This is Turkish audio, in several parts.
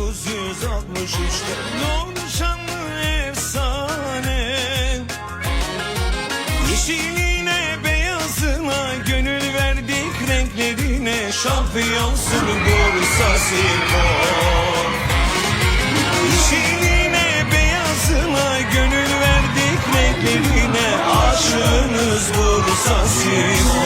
63'te Doğdu şanlı efsane. Yeşiline beyazına gönül verdik renklerine Şampiyonsun Bursa Spor. Yeşiline beyazına gönül verdik renklerine Aşığınız Bursa Spor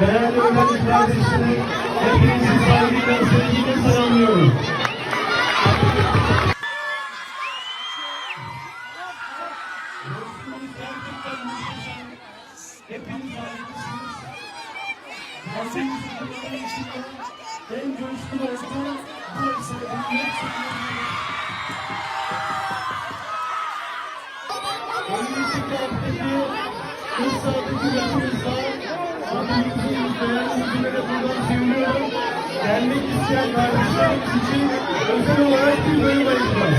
değerli öğrenci kardeşlerim, hepinizi saygıyla, sevgiyle selamlıyorum. Hepiniz harikasınız. İçinde en coşkulu ortam burası. Emniyet Önümüzdeki haftaki Bursa'daki yapımızda değerli ülkelere buradan söylüyorum. Gelmek isteyen kardeşlerimiz için özel olarak bir bölüm ayıracağız.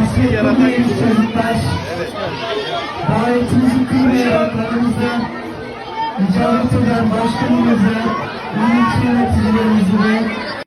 Bizi yaratan çocuklar, davetimizi kıymayarak aramızda icabet eden başkanımızı, yönetici yöneticilerimizi ve